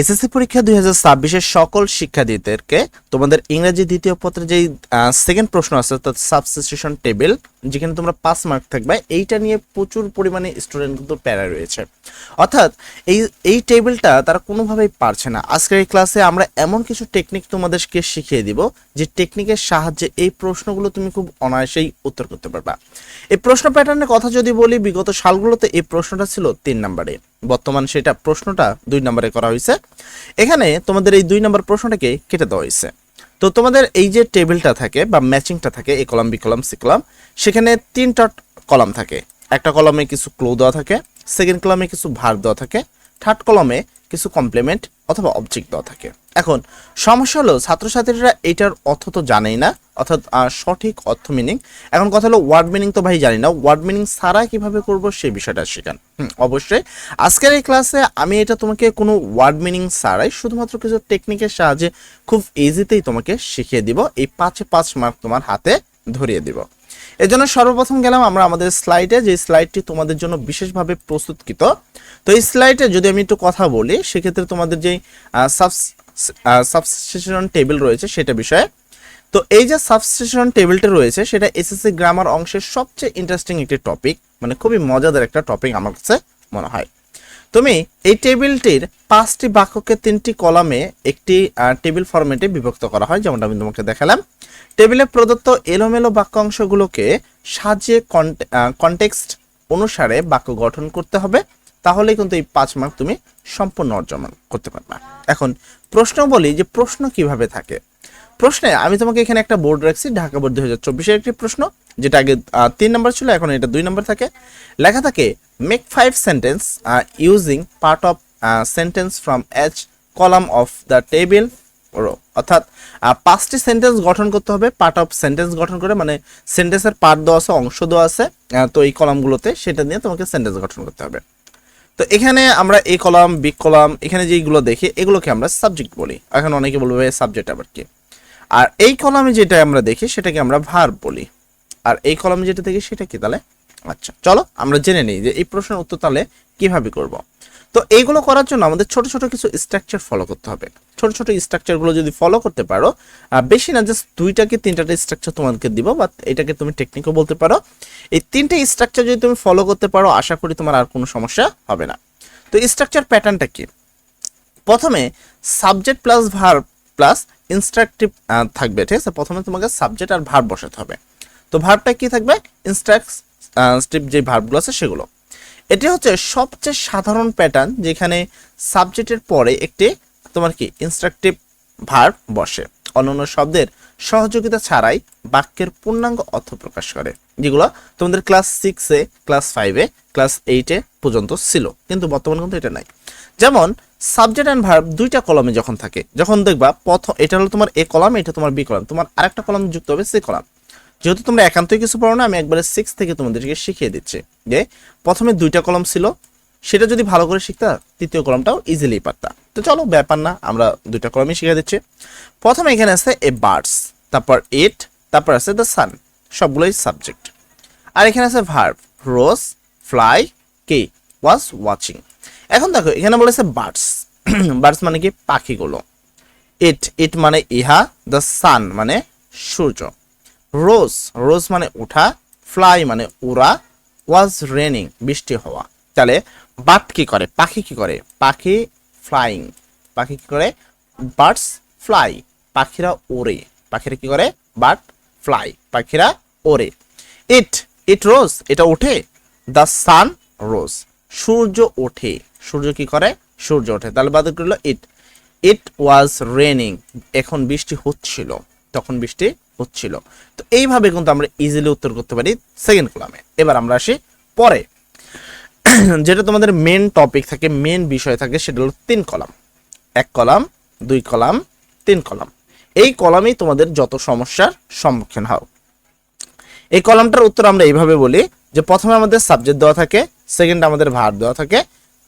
SSC পরীক্ষা দুই হাজার ছাব্বিশের সকল শিক্ষার্থীদেরকে তোমাদের ইংরেজি দ্বিতীয় পত্রে যেই সেকেন্ড প্রশ্ন আছে, অর্থাৎ সাবস্টিটিউশন টেবিল যেখানে তোমরা পাস মার্ক থাকবে, এইটা নিয়ে প্রচুর পরিমাণে স্টুডেন্ট কিন্তু প্যারা রয়েছে। অর্থাৎ এই এই টেবিলটা তারা কোনোভাবেই পারছে না। আজকের এই ক্লাসে আমরা এমন কিছু টেকনিক তোমাদেরকে শিখিয়ে দিব, যে টেকনিকের সাহায্যে এই প্রশ্নগুলো তুমি খুব অনায়াসেই উত্তর করতে পারবা। এই প্রশ্ন প্যাটার্নের কথা যদি বলি, বিগত সালগুলোতে এই প্রশ্নটা ছিল তিন নম্বরে। বর্তমান সেটা প্রশ্নটা দুই নম্বরে করা হয়েছে। এখানে তোমাদের এই দুই নম্বর প্রশ্নটাকে কেটে দেওয়া হয়েছে। তো তোমাদের এই যে টেবিলটা থাকে বা ম্যাচিংটা থাকে, এ কলম, বি কলম, সি কলম, সেখানে তিনটা কলম থাকে। একটা কলমে কিছু ক্লো দেওয়া থাকে, সেকেন্ড কলমে কিছু ভার দেওয়া থাকে, থার্ড কলমে কিছু কমপ্লিমেন্ট অথবা অবজেক্ট দেওয়া থাকে। এখন, সমস্যা হলো ছাত্রছাত্রীরা এটার অর্থ তো জানেই না, অর্থাৎ সঠিক অর্থ মিনিং এখন কথা হলো ওয়ার্ড মিনিং তো ভাই জানি না ওয়ার্ড মিনিং ছাড়া কীভাবে করব সেই বিষয়টা শেখান। অবশ্যই। আজকের এই ক্লাসে আমি এটা তোমাকে কোনো ওয়ার্ড মিনিং ছাড়াই শুধুমাত্র কিছু টেকনিকের সাহায্যে খুব ইজিতেই তোমাকে শিখিয়ে দিব। এই পাঁচে পাঁচ মার্ক তোমার হাতে ধরিয়ে দিব। এর জন্য সর্বপ্রথম গেলাম আমরা আমাদের স্লাইডে, যে স্লাইডটি তোমাদের জন্য বিশেষভাবে প্রস্তুতকৃত। তো এই স্লাইডে যদি আমি একটু কথা বলি, সেক্ষেত্রে তোমাদের যেই সাবস্টেশন টেবিল রয়েছে সেটা বিষয়ে। তো এই যে সাবস্টেশন টেবিলটা রয়েছে, সেটা এসএসসি গ্রামার অংশের সবচেয়ে ইন্টারেস্টিং একটি টপিক মানে খুবই মজাদার একটা টপিক আমার কাছে মনে হয়। তুমি এই টেবিলটির পাঁচটি বাক্যকে তিনটি কলামে একটি টেবিল ফরম্যাটে বিভক্ত করা হয়, যেমনটা আমি তোমাকে দেখালাম। টেবিলে প্রদত্ত এলোমেলো বাক্যাংশগুলোকে সাজিয়ে কনটেক্সট অনুসারে বাক্য গঠন করতে হবে। তাহলে কিন্তু এই পাঁচ মার্ক তুমি সম্পূর্ণ অর্জন করতে পারবে। এখন প্রশ্ন বলি যে প্রশ্ন কীভাবে থাকে? প্রশ্নে আমি তোমাকে এখানে একটা বোর্ড রাখছি, ঢাকা বোর্ড চব্বিশের একটি প্রশ্ন। যেটা আগে তিন নম্বর ছিল, এখন এটা দুই নম্বর থাকে। লেখা থাকে make five sentence using part of sentence from each column of the table অর্থাৎ পাঁচটি সেন্টেন্স গঠন করতে হবে পার্ট অফ সেন্টেন্স গঠন করে মানে সেন্টেন্সের পার্ট দেওয়া আছে, অংশ দেওয়া আছে তো এই কলামগুলোতে সেটা নিয়ে তোমাকে সেন্টেন্স গঠন করতে হবে। তো এখানে আমরা এই কলাম বি কলাম এখানে যেগুলো দেখি, এগুলোকে আমরা সাবজেক্ট বলি। এখন অনেকে বলবে সাবজেক্ট আবার কি? আর এই কলামে যেটা আমরা দেখি, সেটাকে আমরা ভার বলি। আর এই কলামে যেটা দেখি সেটা কি তাহলে? আচ্ছা চলো আমরা জেনে নিই যে এই প্রশ্নের উত্তর তাহলে কীভাবে করব। তো এইগুলো করার জন্য আমাদের ছোট ছোট কিছু স্ট্রাকচার ফলো করতে হবে। ছোট ছোট স্ট্রাকচারগুলো যদি ফলো করতে পারো বেশি না জাস্ট দুইটা কি তিনটাতে স্ট্রাকচার তোমাদেরকে দিব বা এটাকে তুমি টেকনিকও বলতে পারো। এই তিনটে স্ট্রাকচার যদি তুমি ফলো করতে পারো, আশা করি তোমার আর কোনো সমস্যা হবে না। তো স্ট্রাকচার প্যাটার্নটা কি? প্রথমে subject plus verb plus instructive থাকবে, ঠিক আছে? প্রথমে তোমাকে সাবজেক্ট আর ভার বসাতে হবে। তো ভার্বটা কি থাকবে? ইনস্ট্রাকটিভ যে ভার্বগুলো আছে সেগুলো। এটি হচ্ছে সবচেয়ে সাধারণ প্যাটার্ন যেখানে সাবজেক্টের পরে একটি তোমার কি ইনস্ট্রাকটিভ ভার্ব বসে। অন্যান্য শব্দের সহযোগিতা ছাড়াই বাক্যের পূর্ণাঙ্গ অর্থ প্রকাশ করে, যেগুলো তোমাদের ক্লাস সিক্সে ক্লাস ফাইভে ক্লাস এইটে পর্যন্ত ছিল। কিন্তু বর্তমানে কিন্তু এটা নাই। যেমন সাবজেক্ট অ্যান্ড ভার্ব দুইটা কলমে যখন থাকে, যখন দেখবা প্রথম এটা হলো তোমার এ কলাম এটা তোমার বি কলাম তোমার আরেকটা কলাম যুক্ত হবে সি কলাম যেহেতু তোমরা একান্তই কিছু পড়ো না, আমি একবারে সিক্স থেকে তোমাদেরকে শিখিয়ে দিচ্ছি। যে প্রথমে দুইটা কলম ছিল, সেটা যদি ভালো করে শিখতা, তৃতীয় কলমটাও ইজিলি পারতা। তো চলো, ব্যাপার না, আমরা দুইটা কলমই শিখিয়ে দিচ্ছি। প্রথমে এখানে আছে এ বার্ডস তারপর ইট তারপর আছে দ্য সান সবগুলোই সাবজেক্ট আর এখানে আছে ভার্ব রোজ ফ্লাই কে ওয়াজ ওয়াচিং এখন দেখো, এখানে বলেছে বার্ডস বার্ডস মানে কি? পাখিগুলো। ইট ইট মানে ইহা দ্য সান মানে সূর্য। রোজ রোজ মানে ওঠা ফ্লাই মানে উড়া ওয়াজ রেনিং বৃষ্টি হওয়া। তাহলে বাট কি করে? পাখি কি করে? পাখি ফ্লাইং পাখি কি করে? বার্ডস ফ্লাই পাখিরা ওড়ে। পাখিরা কি করে? বাট ফ্লাই পাখিরা ওড়ে। ইট ইট রোজ এটা ওঠে দ্য সান রোজ সূর্য ওঠে। সূর্য কি করে? সূর্য ওঠে। তাহলে বাদ করল ইট ইট ওয়াজ রেনিং এখন বৃষ্টি হচ্ছিল। তখন বৃষ্টি হচ্ছিল। তো এইভাবে কিন্তু আমরা ইজিলি উত্তর করতে পারি সেকেন্ড কলামে এবার আমরা আসি পরে। যেটা তোমাদের মেন টপিক থাকে মেন বিষয় থাকে, সেটা হলো তিন কলাম এক কলাম দুই কলাম তিন কলাম এই কলামেই তোমাদের যত সমস্যার সম্মুখীন হও। এই কলামটার উত্তর আমরা এইভাবে বলি যে প্রথমে আমাদের সাবজেক্ট দেওয়া থাকে সেকেন্ড আমাদের ভার দেওয়া থাকে।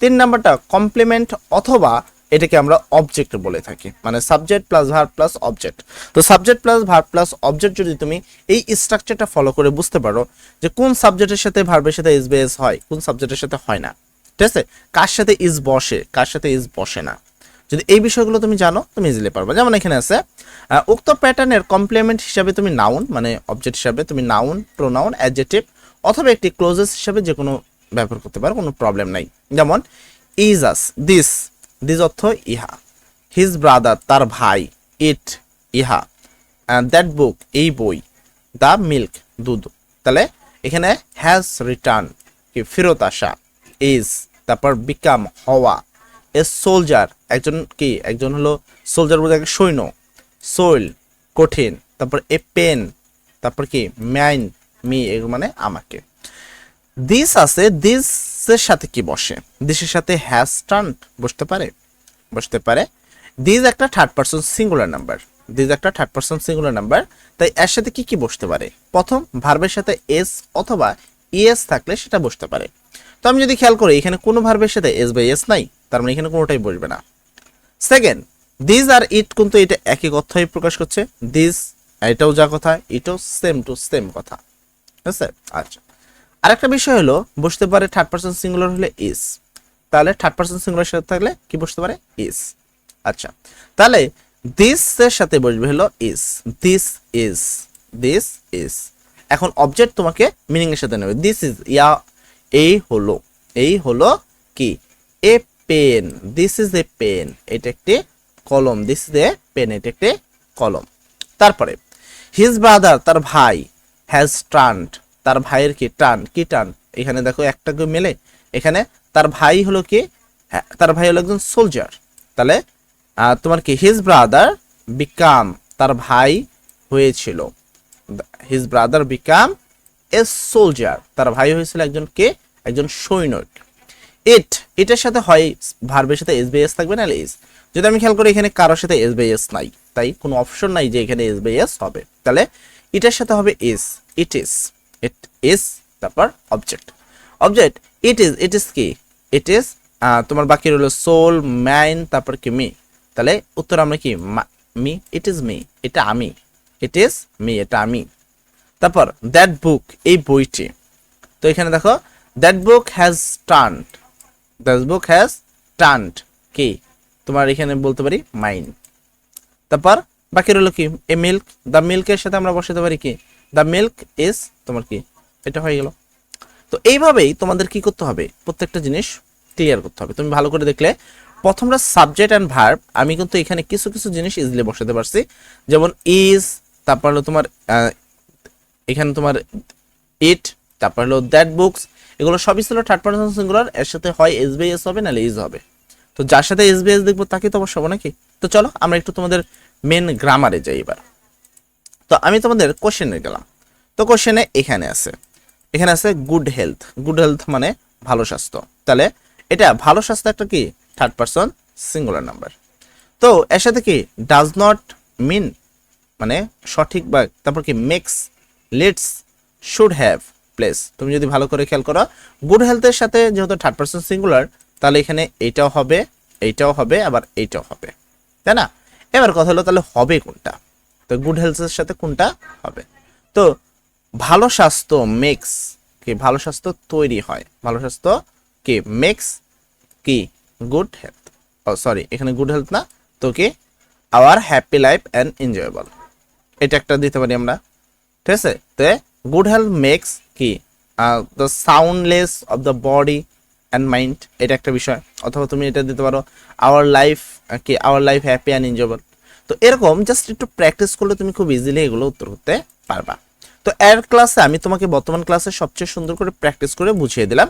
তিন নাম্বারটা কমপ্লিমেন্ট অথবা এটাকে আমরা অবজেক্ট বলে থাকি মানে subject plus verb plus object তো subject plus verb plus object যদি তুমি এই স্ট্রাকচারটা ফলো করে বুঝতে পারো যে কোন সাবজেক্টের সাথে ভার্বের সাথে ইজ বেস হয়, কোন সাবজেক্টের সাথে হয় না। ঠিক আছে? কার সাথে ইজ বসে, কার সাথে ইজ বসে না। যদি এই বিষয়গুলো তুমি জানো, তুমি ইজিলি পারবে। যেমন এখানে আছে উক্ত প্যাটার্নের কমপ্লিমেন্ট হিসাবে তুমি নাউন মানে অবজেক্ট হিসাবে তুমি নাউন প্রোনাউন অ্যাডজেক্টিভ অথবা একটি ক্লোজেস হিসাবে যে কোনো ব্যবহার করতে পারো, কোনো প্রবলেম নাই। যেমন ইজ আস দিস দিস অর্থ ইহা। হিজ ব্রাদার তার ভাই ইট ইহা। দ্যাট বুক এই বই, দ্য মিল্ক, দুধ। তাহলে এখানে হ্যাজ রিটার্ন কি ফেরত আসা ইজ তারপর বিকাম হওয়া। এ সোলজার একজন কি, একজন হলো সোলজার বলতে সৈন্য। সোইল কঠিন। তারপর এ পেন তারপর কি ম্যাইন মি এগুলো মানে আমাকে। দিস আছে দিসের সাথে কি বসে? দিসের সাথে হ্যাজ টার্ন বসতে পারে? বসতে পারে। দিস একটা third person singular number this একটা থার্ড পার্সন সিঙ্গুলার নাম্বার তাই এর সাথে কি কি বসতে পারে? প্রথম ভার্বের সাথে এস অথবা ইএস থাকলে সেটা বসতে পারে। তো আমি যদি খেয়াল করি, এখানে কোনো ভার্বের সাথে এস বাই এস নাই, তার মানে এখানে কোনোটাই বসবে না। সেকেন্ড দিস আর ইট কিন্তু এটা একই কথাই প্রকাশ করছে। দিস এটাও যা কথা, এটাও সেম টু সেম কথা। ঠিক আচ্ছা। আরেকটা বিষয় হলো, বসতে পারে থার্ড পার্সন সিঙ্গুলার হলে ইস তাহলে থার্ড পার্সন সিঙ্গুলার সাথে থাকলে কি বসতে পারে? ইস আচ্ছা তাহলে দিস এর সাথে বসবে হলো is this is this is এখন অবজেক্ট তোমাকে মিনিং এর সাথে নেবে। দিস ইজ ইয়া, এই হলো এই হলো কি? A pen this is a pen এটা একটি কলম। দিস ইজ এ পেন এটা একটি কলম। তারপরে হিজ ব্রাদার তার ভাই হ্যাজ টার্নড তার ভাইয়ের কি? টান। কি টান? এখানে দেখো একটা কেউ মেলে। এখানে তার ভাই হলো কি? হ্যাঁ, তার ভাই হলো একজন সোলজার তাহলে তোমার কি? হিজ ব্রাদার বিকাম তার ভাই হয়েছিল। His brother became a soldier তার ভাই হয়েছিল একজন কে? একজন সৈনিক। ইট এটার সাথে হয় ভার্বের সাথে এস এস থাকবে না ইস যদি আমি খেয়াল করি এখানে কারোর সাথে এস এস নাই। তাই কোনো অপশন নাই যে এখানে এস এস হবে। তাহলে এটার সাথে হবে ইস ইট ইস ইট ইস তারপর object object it is it is কি ইট ইজ তোমার বাকি রইল সোল ম্যান তারপর কি মি তাহলে উত্তর আমরা কি? মি ইট ইজ মি এটা আমি। ইট ইজ মি এটা আমি। তারপর দ্যাট বুক এই বইটি। তো এখানে দেখো that book has turned that book has turned কি? তোমার এখানে বলতে পারি মাইন্ড তারপর, বাকি রইল কি? এ মিল্ক দ্য মিল্কের সাথে আমরা বসাতে পারি কি? দ্য মিল্ক ইজ তোমার কি? এটা হয়ে গেল। তো এইভাবেই তোমাদের কি করতে হবে? প্রত্যেকটা জিনিস ক্লিয়ার করতে হবে। তুমি ভালো করে দেখলে, প্রথমটা সাবজেক্ট অ্যান্ড ভার্ব আমি কিন্তু এখানে কিছু কিছু জিনিস ইজিলি বসাতে পারছি। যেমন ইজ তারপর হলো তোমার এখানে তোমার ইট তারপর হলো দ্যাট বুকস এগুলো সবই ছিল থার্ড পার্সন সিঙ্গুলার এর সাথে হয় এস বি এস হবে, নাহলে ইজ হবে। তো যার সাথে এস বি এস দেখব, তাকে তো অবশ্য নাকি? তো চলো, আমরা একটু তোমাদের মেন গ্রামারে যাই এবার। তো আমি তোমাদের কোশ্চেনে গেলাম। তো কোশ্চেনে এখানে আছে। এখানে আছে গুড হেলথ গুড হেলথ মানে ভালো স্বাস্থ্য। তাহলে এটা ভালো স্বাস্থ্য একটা কি? থার্ড পার্সন সিঙ্গুলার নাম্বার তো এর সাথে কি ডাজ নট মিন মানে সঠিক বা তারপর কি makes leads should have place তুমি যদি ভালো করে খেয়াল করো গুড হেলথের সাথে যেহেতু থার্ড পার্সন সিঙ্গুলার তাহলে এখানে এইটাও হবে এইটাও হবে, আবার এইটাও হবে। তাই না? এবার কথা হলো তাহলে হবে কোনটা? তো গুড হেলথের সাথে কোনটা হবে? তো ভালো স্বাস্থ্য মেক্স কি? ভালো স্বাস্থ্য তৈরি হয়। ভালো স্বাস্থ্য কি? মেক্স কি? গুড হেলথ ও সরি এখানে গুড হেলথ না, তো কি? Our happy life and enjoyable এটা একটা দিতে পারি আমরা। ঠিক আছে? তো গুড হেলথ মেক্স কি? The soundless of the body and mind এটা একটা বিষয়। অথবা তুমি এটা দিতে পারো আওয়ার লাইফ কি? Our life happy and enjoyable তো এরকম জাস্ট একটু প্র্যাকটিস করলে তুমি খুব ইজিলি এগুলো উত্তর করতে পারবা। তো এর ক্লাসে আমি তোমাকে বর্তমান ক্লাসে সবচেয়ে সুন্দর করে প্র্যাকটিস করে বুঝিয়ে দিলাম।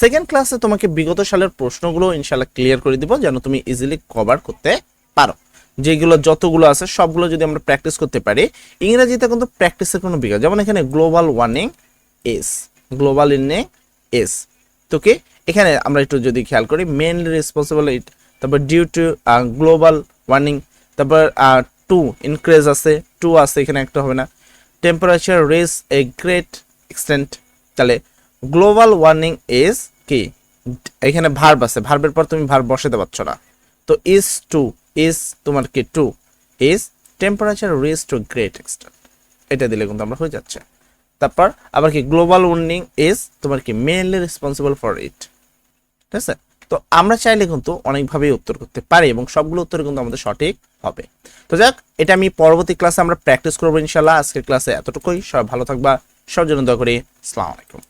সেকেন্ড ক্লাসে তোমাকে বিগত সালের প্রশ্নগুলো ইনশাল্লাহ ক্লিয়ার করে দিব যেন তুমি ইজিলি কভার করতে পারো। যেগুলো যতগুলো আছে সবগুলো যদি আমরা প্র্যাকটিস করতে পারি, ইংরেজিতে কিন্তু প্র্যাকটিসের কোনো বিকাশ যেমন এখানে গ্লোবাল ওয়ার্নিং এস গ্লোবাল ইন্নে এস তো কি? এখানে আমরা একটু যদি খেয়াল করি মেনলি রেসপন্সিবল ইট তারপর ডিউ টু গ্লোবাল ওয়ার্নিং তারপর টু ইনক্রিজ আছে টু আছে, এখানে একটা হবে না। Temperature rise a great extent তাহলে গ্লোবাল ওয়ার্নিং ইজ কি এখানে ভার্ব আছে ভার্বের পর তুমি ভার্ব বসাতে পারছ না। তো ইজ টু ইজ তোমার কি to is temperature rise to great extent এটা দিলে কিন্তু আমরা হয়ে যাচ্ছে। তারপর, আবার কি গ্লোবাল ওয়ার্নিং ইজ তোমার কি মেনলি রেসপন্সিবল ফর ইট ঠিক আছে? তো আমরা চাইলে কিন্তু অনেকভাবেই উত্তর করতে পারি এবং সবগুলো উত্তর কিন্তু আমাদের সঠিক হবে। তো যাক, এটা আমি পরবর্তী ক্লাসে আমরা প্র্যাকটিস করব ইনশাল্লাহ আজকের ক্লাসে এতটুকুই। সবাই ভালো থাকবা। সব জন্য দয়া করি। আলাইকুম।